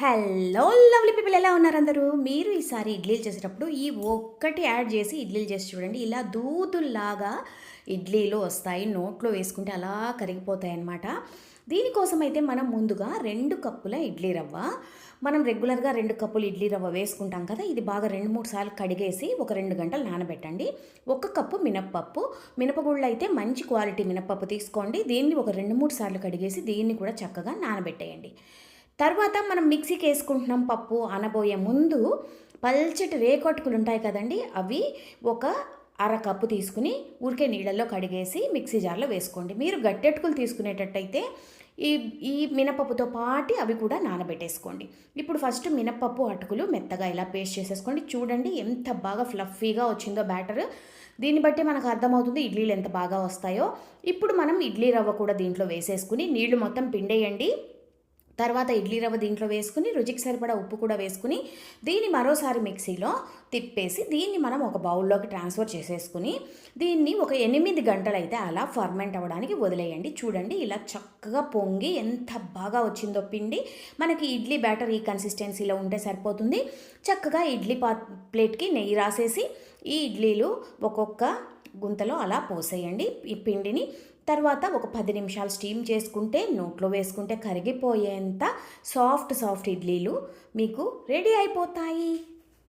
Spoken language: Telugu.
హలో లవ్లీ పీపుల్ ఎలా ఉన్నారు అందరూ? మీరు ఈసారి ఇడ్లీలు చేసేటప్పుడు ఈ ఒక్కటి యాడ్ చేసి ఇడ్లీలు చేసి చూడండి. ఇలా దూదుల్లాగా ఇడ్లీలు వస్తాయి నోట్లో వేసుకుంటే అలా కరిగిపోతాయి అన్నమాట దీనికోసం అయితే మనం ముందుగా రెండు కప్పుల ఇడ్లీ రవ్వ మనం రెగ్యులర్గా రెండు కప్పులు ఇడ్లీ రవ్వ వేసుకుంటాం కదా ఇది బాగా రెండు మూడు సార్లు కడిగేసి ఒక రెండు గంటలు నానబెట్టండి. ఒక కప్పు మినప్పప్పు మినపగుళ్ళు అయితే మంచి క్వాలిటీ మినప్పప్పు తీసుకోండి. దీన్ని ఒక రెండు మూడు సార్లు కడిగేసి దీన్ని కూడా చక్కగా నానబెట్టేయండి. తర్వాత మనం మిక్సీకి వేసుకుంటున్నాం పప్పు అనబోయే ముందు పల్చటి రేకొట్టుకులు ఉంటాయి కదండి అవి ఒక అర కప్పు తీసుకుని ఊరికే నీళ్ళల్లో కడిగేసి మిక్సీ జార్లో వేసుకోండి. మీరు గట్టెట్టుకులు తీసుకునేటట్టయితే ఈ ఈ మినపప్పుతో పాటి అవి కూడా నానబెట్టేసుకోండి. ఇప్పుడు ఫస్ట్ మినపప్పు అటుకులు మెత్తగా ఇలా పేస్ట్ చేసేసుకోండి. చూడండి ఎంత బాగా ఫ్లఫీగా వచ్చిందో బ్యాటర్. దీన్ని బట్టి మనకు అర్థమవుతుంది ఇడ్లీలు ఎంత బాగా వస్తాయో. ఇప్పుడు మనం ఇడ్లీ రవ్వ కూడా దీంట్లో వేసేసుకుని నీళ్ళు మొత్తం పిండేయండి. తర్వాత ఇడ్లీ రవ్వ దీంట్లో వేసుకుని రుచికి సరిపడా ఉప్పు కూడా వేసుకుని దీన్ని మరోసారి మిక్సీలో తిప్పేసి దీన్ని మనం ఒక బౌల్లోకి ట్రాన్స్ఫర్ చేసేసుకుని దీన్ని ఒక ఎనిమిది గంటలు అయితే అలా ఫర్మెంట్ అవ్వడానికి వదిలేయండి. చూడండి ఇలా చక్కగా పొంగి ఎంత బాగా వచ్చిందో పిండి. మనకి ఇడ్లీ బ్యాటర్ ఈ కన్సిస్టెన్సీలో ఉంటే సరిపోతుంది. చక్కగా ఇడ్లీ పా ప్లేట్కి నెయ్యి రాసేసి ఈ ఇడ్లీలు ఒక్కొక్క గుంతలో అలా పోసేయండి. ఈ పిండిని తర్వాత ఒక పది నిమిషాలు స్టీమ్ చేసుకుంటే నోట్లో వేసుకుంటే కరిగిపోయేంత సాఫ్ట్ సాఫ్ట్ ఇడ్లీలు మీకు రెడీ అయిపోతాయి.